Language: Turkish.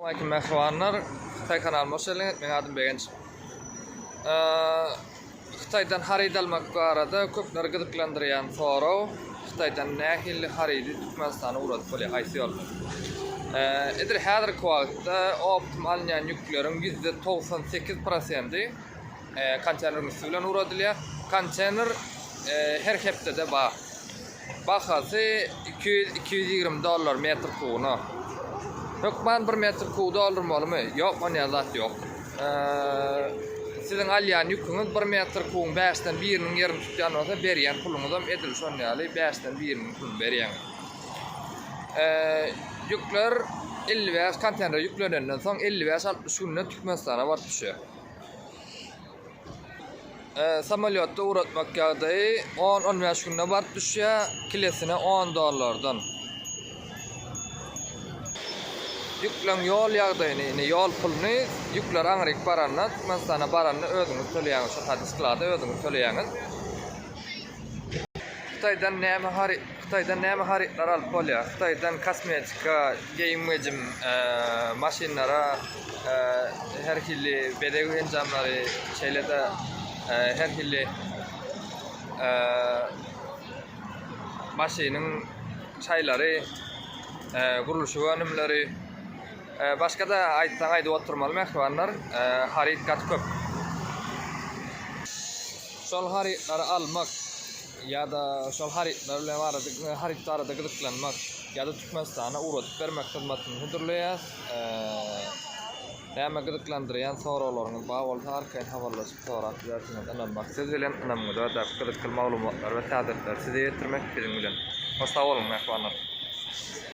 Assalamualaikum mehvanlar. Xitay kanalıma hoş geldiniz. Benim adım Begenç. Xitaydan harid almak barada köpler gıdıklandıryan soru. Xitaydan nähil haridi Türkmenistana uğradı uğradıp bolýar, aýsy ýollar. Edir häzir wagtda optimal ýan yükleriň %98%-i konteyner bilen uğradylýar. Konteyner her hepde de bar. Bahasy 200-220 dollar metr tuğuna. Yok ben 1 metr kuğu dolar mı mı? Yok man ya zat yok. Eee sizin alyan yükünüz 1 metr kuğun 5'ten 1'inin yerini tutyan olsa beriyen pulunuz hem edil son yalı 5'ten 1'inin pulunu beriyen. Eee yükler 55 konteyner yüklenenden son 55-60 gününe Türkmenistan'a var düşüyor. Eee samolyotda uğratmak ýagdaýy 10-15 günde bar düşýär, kilesine 10 dollardan. Yüklen yol ine yol pulny yükler aňryk baranna, Türkmenistana baranna özüňiz töleýäňiz, şu hadis kylada özüňiz töleýäňiz. Xitaydan näme hari, Xitaydan näme haritler alyp bolýar? Xitaydan kosmetika, giyinmejim, eee maşinlara, eee her hilli bedegi enjamlary, şeýlede eee her hilli eee maşynyň çaýlary, eee gurulşy önümleri, eee başga da aýtsaň aýdyp oturmaly mehmanlar, eee harit gat köp. Şol haritlary almak ya da şol haritler bilen arada haritlara da gıdıklanmak ya da Türkmenistan'a uğratıp vermek hizmetini hüdürleýär. Eee Näme gıdıklandyran soralaryňyz bar bolsa arkaýyn habarlaşyp sorat berýärsiňiz. Anam maksat bilen anam da gıdıklı maglumatlar we täzirler size ýetirmek bilen bilen. Hoşta bolun mehmanlar.